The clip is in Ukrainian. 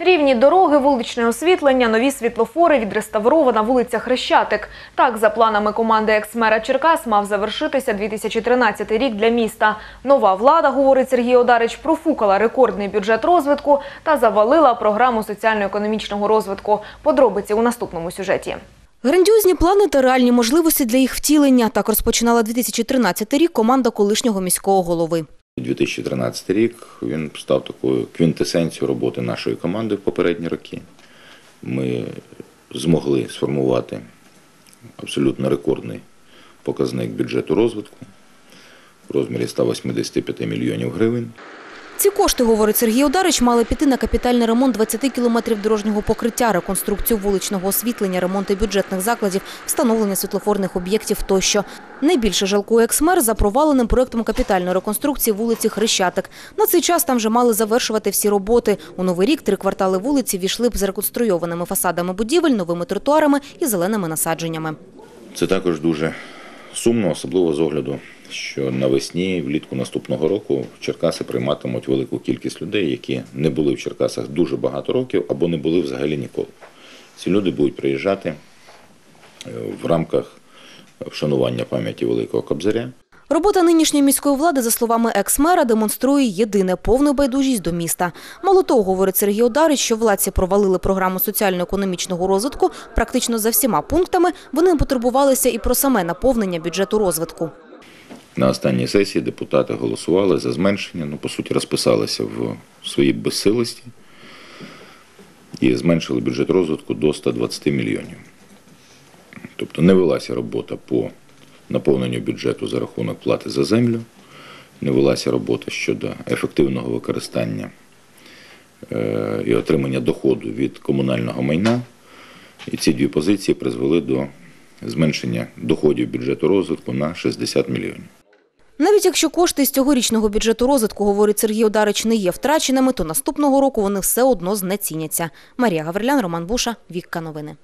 Рівні дороги, вуличне освітлення, нові світлофори, відреставрована вулиця Хрещатик. Так, за планами команди екс-мера Черкас, мав завершитися 2013 рік для міста. Нова влада, говорить Сергій Одарич, профукала рекордний бюджет розвитку та завалила програму соціально-економічного розвитку. Подробиці у наступному сюжеті. Грандіозні плани та реальні можливості для їх втілення. Так розпочинала 2013 рік команда колишнього міського голови. 2013 рік він став такою квінтесенцією роботи нашої команди в попередні роки. Ми змогли сформувати абсолютно рекордний показник бюджету розвитку в розмірі 185 мільйонів гривень. Ці кошти, говорить Сергій Одарич, мали піти на капітальний ремонт 20 кілометрів дорожнього покриття, реконструкцію вуличного освітлення, ремонти бюджетних закладів, встановлення світлофорних об'єктів тощо. Найбільше жалкує екс-мер за проваленим проектом капітальної реконструкції вулиці Хрещатик. На цей час там вже мали завершувати всі роботи. У новий рік три квартали вулиці війшли б з реконструйованими фасадами будівель, новими тротуарами і зеленими насадженнями. Це також дуже сумно, особливо з огляду, що навесні, влітку наступного року Черкаси прийматимуть велику кількість людей, які не були в Черкасах дуже багато років або не були взагалі ніколи. Ці люди будуть приїжджати е, в рамках вшанування пам'яті Великого Кобзаря. Робота нинішньої міської влади, за словами екс-мера, демонструє єдине повну байдужість до міста. Мало того, говорить Сергій Одарич, що владці провалили програму соціально-економічного розвитку практично за всіма пунктами. Вони потурбувалися і про саме наповнення бюджету розвитку. На останній сесії депутати голосували за зменшення, ну, по суті, розписалися в своїй безсилості і зменшили бюджет розвитку до 120 мільйонів. Тобто не велася робота по наповненню бюджету за рахунок плати за землю, не велася робота щодо ефективного використання е, і отримання доходу від комунального майна. І ці дві позиції призвели до зменшення доходів бюджету розвитку на 60 мільйонів. Навіть якщо кошти з цьогорічного бюджету розвитку, говорить Сергій Одарич, не є втраченими, то наступного року вони все одно знеціняться. Марія Гаврилян, Роман Буша, Вікка Новини.